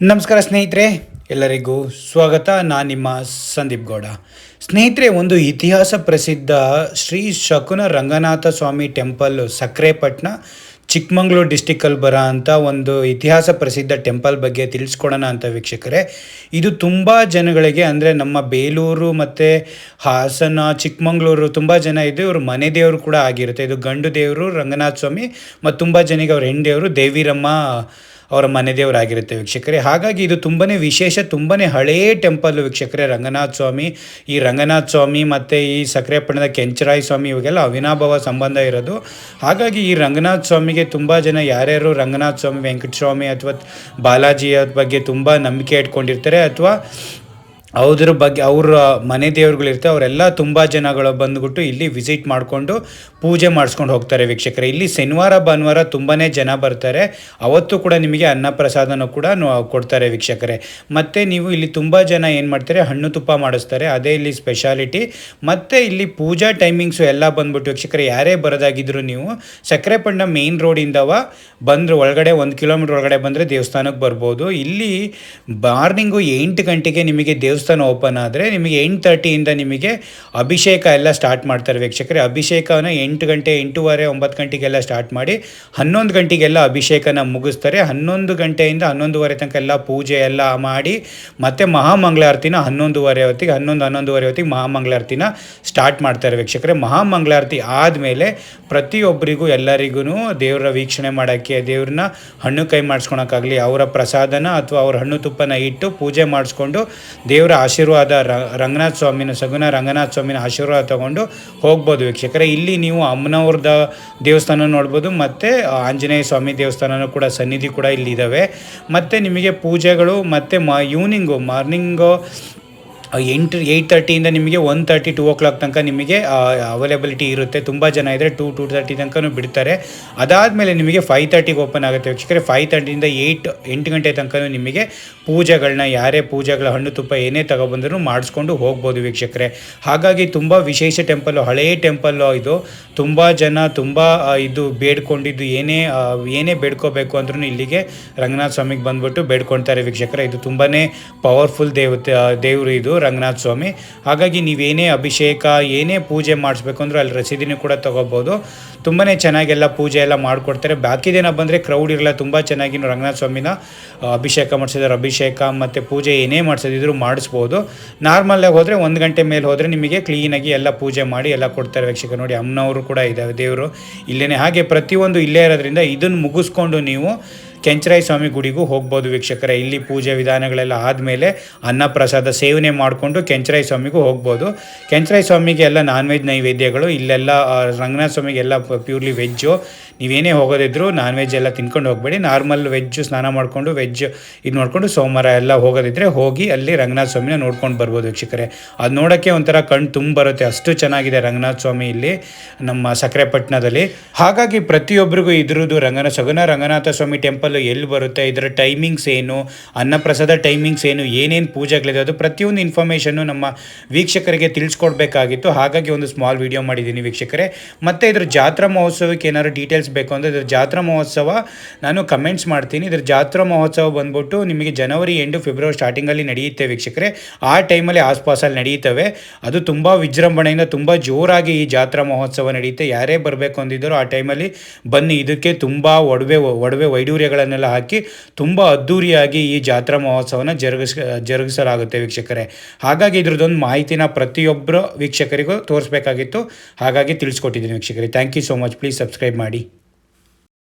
ನಮಸ್ಕಾರ ಸ್ನೇಹಿತರೆ, ಎಲ್ಲರಿಗೂ ಸ್ವಾಗತ. ನಾನು ನಿಮ್ಮ ಸಂದೀಪ್ ಗೌಡ. ಸ್ನೇಹಿತರೆ, ಒಂದು ಇತಿಹಾಸ ಪ್ರಸಿದ್ಧ ಶ್ರೀ ಶಕುನ ರಂಗನಾಥ ಸ್ವಾಮಿ ಟೆಂಪಲ್ ಸಕ್ರೆಪಟ್ಟಣ, ಚಿಕ್ಕಮಂಗ್ಳೂರು ಡಿಸ್ಟಿಕಲ್ಲಿ ಬರೋ ಅಂಥ ಒಂದು ಇತಿಹಾಸ ಪ್ರಸಿದ್ಧ ಟೆಂಪಲ್ ಬಗ್ಗೆ ತಿಳಿಸ್ಕೊಡೋಣ ಅಂತ ವೀಕ್ಷಕರೇ. ಇದು ತುಂಬ ಜನಗಳಿಗೆ, ಅಂದರೆ ನಮ್ಮ ಬೇಲೂರು ಮತ್ತು ಹಾಸನ, ಚಿಕ್ಕಮಂಗ್ಳೂರು ತುಂಬ ಜನ ಇದೆ. ಇವರು ಮನೆ ದೇವರು ಕೂಡ ಆಗಿರುತ್ತೆ. ಇದು ಗಂಡು ದೇವರು, ರಂಗನಾಥ ಸ್ವಾಮಿ, ಮತ್ತು ತುಂಬ ಜನಕ್ಕೆ ಅವ್ರ ಹೆಣ್ಣು ದೇವರು ದೇವಿರಮ್ಮ ಅವರ ಮನೆ ದೇವರಾಗಿರುತ್ತೆ ವೀಕ್ಷಕರೇ. ಹಾಗಾಗಿ ಇದು ತುಂಬಾ ವಿಶೇಷ ತುಂಬಾ ಹಳೆಯ ಟೆಂಪಲ್ ವೀಕ್ಷಕರೇ. ರಂಗನಾಥ ಸ್ವಾಮಿ, ಈ ರಂಗನಾಥ ಸ್ವಾಮಿ ಮತ್ತು ಈ ಸಕ್ರೆಪಟ್ಟಣದ ಕೆಂಚರಾಯ ಸ್ವಾಮಿ ಇವಾಗೆಲ್ಲ ಅವಿನಾಭಾವ ಸಂಬಂಧ ಇರೋದು. ಹಾಗಾಗಿ ಈ ರಂಗನಾಥ ಸ್ವಾಮಿಗೆ ತುಂಬ ಜನ ಯಾರ್ಯಾರು ರಂಗನಾಥ ಸ್ವಾಮಿ, ವೆಂಕಟಸ್ವಾಮಿ ಅಥವಾ ಬಾಲಾಜಿಯ ಬಗ್ಗೆ ತುಂಬ ನಂಬಿಕೆ ಇಟ್ಕೊಂಡಿರ್ತಾರೆ ಅಥವಾ ಅವ್ರ ಬಗ್ಗೆ, ಅವ್ರ ಮನೆ ದೇವ್ರುಗಳಿರ್ತಾರೆ, ಅವರೆಲ್ಲ ತುಂಬ ಜನಗಳು ಬಂದ್ಬಿಟ್ಟು ಇಲ್ಲಿ ವಿಸಿಟ್ ಮಾಡಿಕೊಂಡು ಪೂಜೆ ಮಾಡಿಸ್ಕೊಂಡು ಹೋಗ್ತಾರೆ ವೀಕ್ಷಕರೆ. ಇಲ್ಲಿ ಶನಿವಾರ, ಭಾನುವಾರ ತುಂಬಾ ಜನ ಬರ್ತಾರೆ. ಅವತ್ತು ಕೂಡ ನಿಮಗೆ ಅನ್ನಪ್ರಸಾದನೂ ಕೂಡ ಕೊಡ್ತಾರೆ ವೀಕ್ಷಕರೇ. ಮತ್ತು ನೀವು ಇಲ್ಲಿ ತುಂಬ ಜನ ಏನು ಮಾಡ್ತಾರೆ, ಹಣ್ಣು ತುಪ್ಪ ಮಾಡಿಸ್ತಾರೆ. ಅದೇ ಇಲ್ಲಿ ಸ್ಪೆಷಾಲಿಟಿ ಮತ್ತು ಇಲ್ಲಿ ಪೂಜಾ ಟೈಮಿಂಗ್ಸು ಎಲ್ಲ ಬಂದ್ಬಿಟ್ಟು ವೀಕ್ಷಕರೇ, ಯಾರೇ ಬರೋದಾಗಿದ್ದರೂ ನೀವು ಸಕ್ಕರೆಪಣ್ಣ ಮೇನ್ ರೋಡಿಂದವ ಬಂದರು, ಒಳಗಡೆ ಒಂದು ಕಿಲೋಮೀಟ್ರ್ ಒಳಗಡೆ ಬಂದರೆ ದೇವಸ್ಥಾನಕ್ಕೆ ಬರ್ಬೋದು. ಇಲ್ಲಿ ಮಾರ್ನಿಂಗು ಎಂಟು ಗಂಟೆಗೆ ನಿಮಗೆ ದೇವಸ್ಥಾನ ಓಪನ್ ಆದರೆ ನಿಮಗೆ ಎಂಟು ತರ್ಟಿಯಿಂದ ನಿಮಗೆ ಅಭಿಷೇಕ ಎಲ್ಲ ಸ್ಟಾರ್ಟ್ ಮಾಡ್ತಾರೆ ವೀಕ್ಷಕರೇ. ಅಭಿಷೇಕನ ಎಂಟು ಗಂಟೆ, ಎಂಟೂವರೆ, ಒಂಬತ್ತು ಗಂಟೆಗೆಲ್ಲ ಸ್ಟಾರ್ಟ್ ಮಾಡಿ ಹನ್ನೊಂದು ಗಂಟೆಗೆಲ್ಲ ಅಭಿಷೇಕನ ಮುಗಿಸ್ತಾರೆ. ಹನ್ನೊಂದು ಗಂಟೆಯಿಂದ ಹನ್ನೊಂದುವರೆ ತನಕ ಎಲ್ಲ ಪೂಜೆ ಎಲ್ಲ ಮಾಡಿ ಮತ್ತೆ ಮಹಾಮಂಗಳಾರತಿನ ಹನ್ನೊಂದುವರೆ ಹೊತ್ತಿಗೆ, ಹನ್ನೊಂದು, ಹನ್ನೊಂದುವರೆ ಹೊತ್ತಿಗೆ ಮಹಾಮಂಗಳಾರತಿನ ಸ್ಟಾರ್ಟ್ ಮಾಡ್ತಾರೆ ವೀಕ್ಷಕರೇ. ಮಹಾಮಂಗಳಾರತಿ ಆದಮೇಲೆ ಪ್ರತಿಯೊಬ್ಬರಿಗೂ ಎಲ್ಲರಿಗೂ ದೇವರ ವೀಕ್ಷಣೆ ಮಾಡೋಕ್ಕೆ, ದೇವ್ರನ್ನ ಹಣ್ಣು ಕೈ ಮಾಡಿಸ್ಕೊಳಕ್ಕಾಗಲಿ, ಅವರ ಪ್ರಸಾದನ ಅಥವಾ ಅವ್ರ ಹಣ್ಣು ತುಪ್ಪನ ಇಟ್ಟು ಪೂಜೆ ಮಾಡಿಸ್ಕೊಂಡು ದೇವರ ಆಶೀರ್ವಾದ ರ- ರಂಗನಾಥ ಸ್ವಾಮಿನ, ಸಗುಣ ರಂಗನಾಥ ಸ್ವಾಮಿನ ಆಶೀರ್ವಾದ ತಗೊಂಡು ಹೋಗ್ಬೋದು ವೀಕ್ಷಕರೇ. ಇಲ್ಲಿ ನೀವು ಅಮ್ಮನವ್ರದ ದೇವಸ್ಥಾನ ನೋಡ್ಬೋದು, ಮತ್ತು ಆಂಜನೇಯ ಸ್ವಾಮಿ ದೇವಸ್ಥಾನನೂ ಕೂಡ, ಸನ್ನಿಧಿ ಕೂಡ ಇಲ್ಲಿದ್ದಾವೆ. ಮತ್ತು ನಿಮಗೆ ಪೂಜೆಗಳು, ಮತ್ತು ಮ ಈವ್ನಿಂಗು ಮಾರ್ನಿಂಗು ಎಂಟು ಏಯ್ಟ್ ತರ್ಟಿಯಿಂದ ನಿಮಗೆ one thirty two o'clock ತನಕ ನಿಮಗೆ ಅವೈಲೇಬಿಲಿಟಿ ಇರುತ್ತೆ. ತುಂಬ ಜನ ಇದ್ದರೆ ಟೂ ಟೂ ತರ್ಟಿ ತನಕನೂ ಬಿಡ್ತಾರೆ. ಅದಾದಮೇಲೆ ನಿಮಗೆ ಫೈವ್ ತರ್ಟಿಗೆ ಓಪನ್ ಆಗುತ್ತೆ. ವೀಕ್ಷಕರೇ ಫೈವ್ ತರ್ಟಿಯಿಂದ ಏಯ್ಟ್ ಎಂಟು ಗಂಟೆ ತನಕನೂ ನಿಮಗೆ ಪೂಜೆಗಳನ್ನ ಯಾರೇ ಪೂಜೆಗಳ ಹಣ್ಣು ತುಪ್ಪ ಏನೇ ತಗೊಬಂದರೂ ಮಾಡಿಸ್ಕೊಂಡು ಹೋಗ್ಬೋದು ವೀಕ್ಷಕರೇ. ಹಾಗಾಗಿ ತುಂಬ ವಿಶೇಷ ಟೆಂಪಲ್ಲು ಹಳೆಯ ಟೆಂಪಲ್ಲು ಇದು. ತುಂಬ ಜನ ತುಂಬ ಇದು ಬೇಡ್ಕೊಂಡಿದ್ದು ಏನೇ ಏನೇ ಬೇಡ್ಕೋಬೇಕು ಅಂದ್ರೂ ಇಲ್ಲಿಗೆ ರಂಗನಾಥ ಸ್ವಾಮಿಗೆ ಬಂದ್ಬಿಟ್ಟು ಬೇಡ್ಕೊಳ್ತಾರೆ ವೀಕ್ಷಕರೇ. ಇದು ತುಂಬಾ ಪವರ್ಫುಲ್ ದೇವತೆ ದೇವರು ಇದು. ರಂಗನಾಥ ಸ್ವಾಮಿ. ಹಾಗಾಗಿ ನೀವೇನೇ ಅಭಿಷೇಕ, ಏನೇ ಪೂಜೆ ಮಾಡಿಸ್ಬೇಕು ಅಂದ್ರೂ ಅಲ್ಲಿ ರಸೀದಿನೂ ಕೂಡ ತೊಗೋಬೋದು. ತುಂಬಾ ಚೆನ್ನಾಗೆಲ್ಲ ಪೂಜೆ ಎಲ್ಲ ಮಾಡಿಕೊಡ್ತಾರೆ. ಬಾಕಿ ದಿನ ಬಂದರೆ ಕ್ರೌಡ್ ಇರಲ್ಲ, ತುಂಬ ಚೆನ್ನಾಗಿ ರಂಗನಾಥ ಸ್ವಾಮಿನ ಅಭಿಷೇಕ ಮಾಡಿಸಿದ್ರು. ಅಭಿಷೇಕ ಮತ್ತು ಪೂಜೆ ಏನೇ ಮಾಡಿಸೋದಿದ್ರು ಮಾಡಿಸ್ಬೋದು. ನಾರ್ಮಲಾಗಿ ಹೋದರೆ ಒಂದು ಗಂಟೆ ಮೇಲೆ ಹೋದರೆ ನಿಮಗೆ ಕ್ಲೀನಾಗಿ ಎಲ್ಲ ಪೂಜೆ ಮಾಡಿ ಎಲ್ಲ ಕೊಡ್ತಾರೆ ವೀಕ್ಷಕ ನೋಡಿ, ಅಮ್ಮನವರು ಕೂಡ ಇದ್ದಾವೆ ದೇವರು. ಇಲ್ಲೇ ಹಾಗೆ ಪ್ರತಿಯೊಂದು ಇಲ್ಲೇ ಇರೋದ್ರಿಂದ ಇದನ್ನು ಮುಗಿಸ್ಕೊಂಡು ನೀವು ಕೆಂಚರಾಯ ಸ್ವಾಮಿ ಗುಡಿಗೂ ಹೋಗ್ಬೋದು ವೀಕ್ಷಕರೇ. ಇಲ್ಲಿ ಪೂಜೆ ವಿಧಾನಗಳೆಲ್ಲ ಆದಮೇಲೆ ಅನ್ನಪ್ರಸಾದ ಸೇವನೆ ಮಾಡಿಕೊಂಡು ಕೆಂಚರಾಯ ಸ್ವಾಮಿಗೂ ಹೋಗ್ಬೋದು. ಕೆಂಚರಾಯ ಸ್ವಾಮಿಗೆ ಎಲ್ಲ ನಾನ್ ವೆಜ್ ನೈವೇದ್ಯಗಳು, ಇಲ್ಲೆಲ್ಲ ರಂಗನಾಥ ಸ್ವಾಮಿಗೆ ಎಲ್ಲ ಪ್ಯೂರ್ಲಿ ವೆಜ್ಜು ನೀವೇನೇ ಹೋಗೋದಿದ್ರು ನಾನ್ ವೆಜ್ ಎಲ್ಲ ತಿನ್ಕೊಂಡು ಹೋಗಬೇಡಿ. ನಾರ್ಮಲ್ ವೆಜ್ ಸ್ನಾನ ಮಾಡಿಕೊಂಡು ವೆಜ್ ಇದು ನೋಡಿಕೊಂಡು ಸೋಮವಾರ ಎಲ್ಲ ಹೋಗೋದಿದ್ರೆ ಹೋಗಿ ಅಲ್ಲಿ ರಂಗನಾಥ ಸ್ವಾಮಿನ ನೋಡ್ಕೊಂಡು ಬರ್ಬೋದು ವೀಕ್ಷಕರೇ. ಅದು ನೋಡೋಕ್ಕೆ ಒಂಥರ ಕಣ್ಣು ತುಂಬ ಬರುತ್ತೆ. ಅಷ್ಟು ಚೆನ್ನಾಗಿದೆ ರಂಗನಾಥ ಸ್ವಾಮಿ ಇಲ್ಲಿ, ನಮ್ಮ ಸಕ್ಕರೆಪಟ್ಟಣದಲ್ಲಿ ಹಾಗಾಗಿ ಪ್ರತಿಯೊಬ್ಬರಿಗೂ ಇದ್ರದ್ದು ರಂಗನ, ಸಗುನ ರಂಗನಾಥ ಸ್ವಾಮಿ ಟೆಂಪಲ್ ಎಲ್ಲಿ ಬರುತ್ತೆ, ಇದರ ಟೈಮಿಂಗ್ಸ್ ಏನು, ಅನ್ನಪ್ರಸಾದ ಟೈಮಿಂಗ್ಸ್ ಏನು, ಏನೇನು ಪೂಜೆಗಳಿದೆ, ಅದು ಪ್ರತಿಯೊಂದು ಇನ್ಫಾರ್ಮೇಷನ್ನು ನಮ್ಮ ವೀಕ್ಷಕರಿಗೆ ತಿಳಿಸ್ಕೊಡ್ಬೇಕಾಗಿತ್ತು. ಹಾಗಾಗಿ ಒಂದು ಸ್ಮಾಲ್ ವಿಡಿಯೋ ಮಾಡಿದ್ದೀನಿ ವೀಕ್ಷಕರೇ. ಮತ್ತು ಇದ್ರ ಜಾತ್ರಾ ಮಹೋತ್ಸವಕ್ಕೆ ಏನಾದ್ರು ಡೀಟೇಲ್ಸ್ ಬೇಕು ಅಂದರೆ ಇದ್ರ ಜಾತ್ರಾ ಮಹೋತ್ಸವ ನಾನು ಕಮೆಂಟ್ಸ್ ಮಾಡ್ತೀನಿ. ಇದ್ರ ಜಾತ್ರಾ ಮಹೋತ್ಸವ ಬಂದ್ಬಿಟ್ಟು ನಿಮಗೆ ಜನವರಿ ಎಂಟು ಫೆಬ್ರವರಿ ಸ್ಟಾರ್ಟಿಂಗಲ್ಲಿ ನಡೆಯುತ್ತೆ ವೀಕ್ಷಕರೇ. ಆ ಟೈಮಲ್ಲಿ ಆಸ್ಪಾಸಲ್ಲಿ ನಡೆಯುತ್ತವೆ. ಅದು ತುಂಬ ವಿಜೃಂಭಣೆಯಿಂದ ತುಂಬ ಜೋರಾಗಿ ಈ ಜಾತ್ರಾ ಮಹೋತ್ಸವ ನಡೆಯುತ್ತೆ. ಯಾರೇ ಬರಬೇಕು ಅಂದಿದ್ದರೂ ಆ ಟೈಮಲ್ಲಿ ಬನ್ನಿ. ಇದಕ್ಕೆ ತುಂಬ ಒಡವೆ ಒಡವೆ ವೈಡೂರ್ಯಗಳನ್ನೆಲ್ಲ ಹಾಕಿ ತುಂಬ ಅದ್ಧೂರಿಯಾಗಿ ಈ ಜಾತ್ರಾ ಮಹೋತ್ಸವನ ಜರುಗಿಸ, ಜರುಗಿಸಲಾಗುತ್ತೆ ವೀಕ್ಷಕರೇ. ಹಾಗಾಗಿ ಇದ್ರದ್ದೊಂದು ಮಾಹಿತಿನ ಪ್ರತಿಯೊಬ್ಬರು ವೀಕ್ಷಕರಿಗೂ ತೋರಿಸ್ಬೇಕಾಗಿತ್ತು. ಹಾಗಾಗಿ ತಿಳಿಸ್ಕೊಟ್ಟಿದ್ದೀನಿ ವೀಕ್ಷಕರೇ. Thank you so much please subscribe ಮಾಡಿ.